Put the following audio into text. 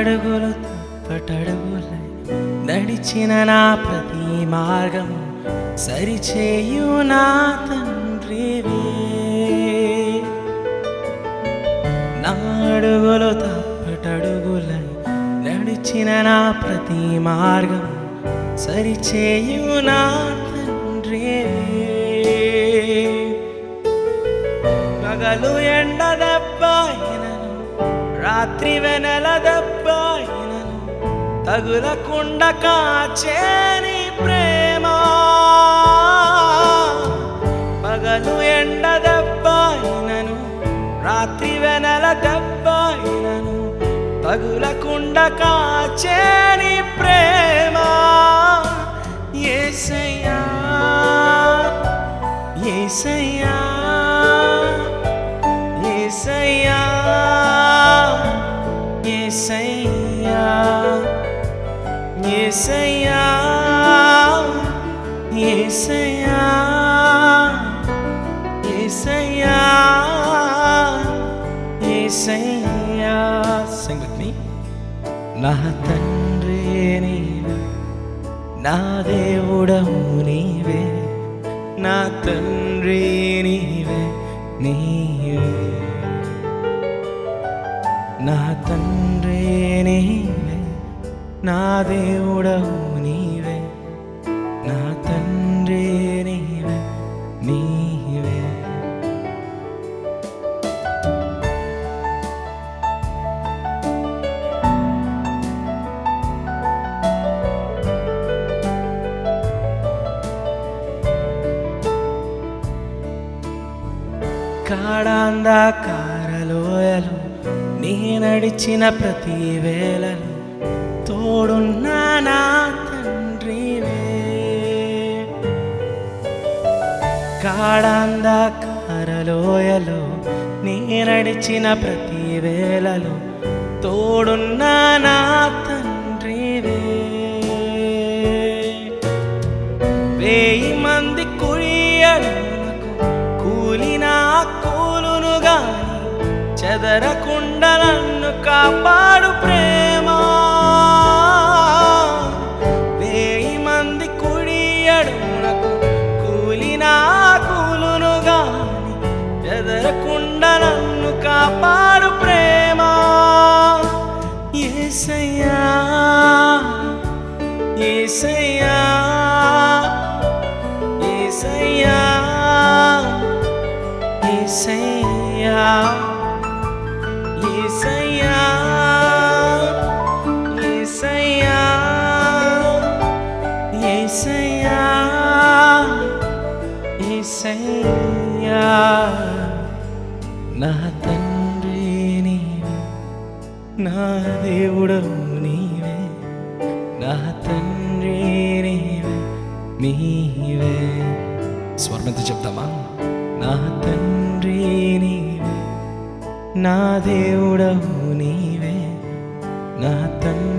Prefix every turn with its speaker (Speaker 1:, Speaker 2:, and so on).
Speaker 1: అడుగులు తప్పటడుగులై నడిచిన నా ప్రతి మార్గం సరిచేయు నా తండ్రివే. నా అడుగులు తప్పటడుగులై నడిచిన నా ప్రతి మార్గం సరిచేయు నా తండ్రివే. పగలు ఎండ దెబ్బాయినను రాత్రి వెనల దెబ్బాయినను. తగులకుండ కాచేని ప్రేమ. పగలు ఎండ దెబ్బాయినను. రాత్రి వెనల దెబ్బాయినను. తగులకుండ కాచేని ప్రేమ. ఏసయ్యా ఏసయ్యా ఏసయ్యా. ఏసయ్యా ఏసయ్యా ఏసయ్యా ఏసయ్యా సింగ్ విత్ మీ నా తండ్రి నీవే నా దేవుడవు నీవే నా తండ్రి నీవే నీవే నా తండ్రి నీవే నా దేవుడవు నీవే నా తండ్రి నీవే నీవే. కాడాందాకారలోయలు నీ నడిచిన ప్రతి వేళలు తోడున్నా నా తండ్రివే? కాడాందాకారలోయలు నీ నడిచిన ప్రతి వేళలో తోడున్నా నా తండ్రివే? వేయి మంది కురియడమునకు కూలినా కూలునుగా గాని కాపాడు ప్రేమ. ఏసయ్యా ఏసయ్యా ఏసయ్యా ఏసయ్యా ఏసయ్యా ఏసయ్యా నా తండ్రి నీవే నా దేవుడవు నీవే నా తండ్రి నీవే నీవే స్వర్ణంతో చెప్తామా? నా తండ్రి నీవే నా దేవుడవు నీవే నా తండ్రి